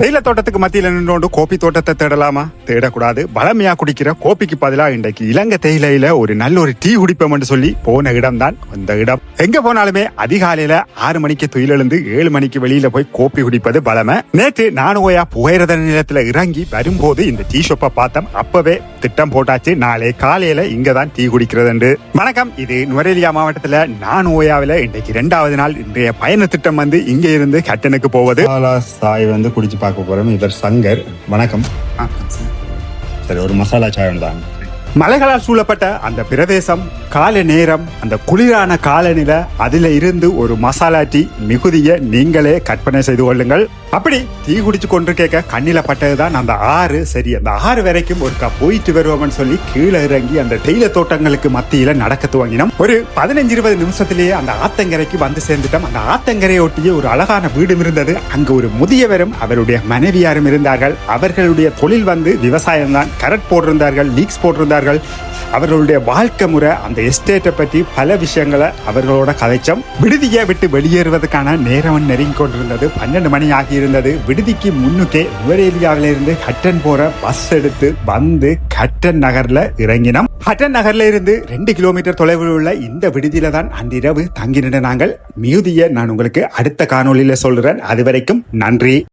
தேயிலை தோட்டத்துக்கு மத்தியில் நின்று கோப்பி தோட்டத்தை தேடலாமா? தேடக்கூடாது. பலமையா குடிக்கிற கோப்பிக்கு பதிலா இன்றைக்கு இலங்கை தேயிலையில ஒரு நல்ல ஒரு டீ குடிப்போம் சொல்லி போன இடம் தான் அந்த இடம். எங்க போனாலுமே அதிகாலையில ஆறு மணிக்கு துயிலெழுந்து ஏழு மணிக்கு வெளியில போய் கோப்பி குடிப்பது பலமை. நேற்று நானுவோயா புகையிரத நிலையத்துல இறங்கி வரும்போது இந்த டீ ஷாப்பை பார்த்தோம். அப்பவே திட்டம் போட்டாச்சு. நாளை காலையில இங்க தான் டீ குடிக்கிறது வணக்கம். இது நுவரேலியா மாவட்டத்துல நானுவோயாவில இன்றைக்கு இரண்டாவது நாள். இன்றைய பயண திட்டம் வந்து இங்க இருந்து கட்டனுக்கு போவது. சாய் வந்து குடிச்சு பார்க்க போறோம். இவர் சங்கர். வணக்கம். சரி. ஒரு மசாலா சாய் தான். மலைகளால் சூழப்பட்ட அந்த பிரதேசம் கால நேரம் அந்த குளிரான காலநிலை அதில் இருந்து ஒரு மசாலா டீ மிகுதிய நீங்களே கற்பனை செய்து கொள்ளுங்கள். அப்படி டீ குடிச்சு கொண்டு கேட்க கண்ணில பட்டதுதான் அந்த ஆறு. சரி அந்த ஆறு வரைக்கும் ஒரு கப் போயிட்டு வருவோம்னு சொல்லி கீழே இறங்கி அந்த தேயிலை தோட்டங்களுக்கு மத்தியில நடக்க துவங்கினோம். ஒரு பதினஞ்சு இருபது நிமிஷத்திலேயே அந்த ஆத்தங்கரைக்கு வந்து சேர்ந்துட்டோம். அந்த ஆத்தங்கரையை ஒட்டிய ஒரு அழகான வீடும் இருந்தது. அங்கு ஒரு முதியவரும் அவருடைய மனைவியாரும் இருந்தார்கள். அவர்களுடைய தொழில் வந்து விவசாயம் தான் கரட் போட்டிருந்தார்கள் லீக்ஸ் போட்டிருந்தார்கள். அவர்களுடைய வாழ்க்கை முறை அந்த எஸ்டேட்டை பற்றி பல விஷயங்களை அவர்களோட கதைச்சோம் விடுதியை விட்டு வெளியேறுவதற்கான நேரம் நெருங்கி கொண்டிருந்தது. பன்னெண்டு மணி ஆகியிருந்தது. விடுதிக்கு முன்னுக்கே நுவரேலியாவிலிருந்து ஹட்டன் போற பஸ் எடுத்து வந்து ஹட்டன் நகர்ல இறங்கினோம். ஹட்டன் நகர்ல இருந்து ரெண்டு கிலோமீட்டர் தொலைவில் உள்ள இந்த விடுதியில தான் அன்றிரவு தங்கி நின்ற நாங்கள். மிகுதியை நான் உங்களுக்கு அடுத்த காணொலியில சொல்றேன். அது வரைக்கும் நன்றி.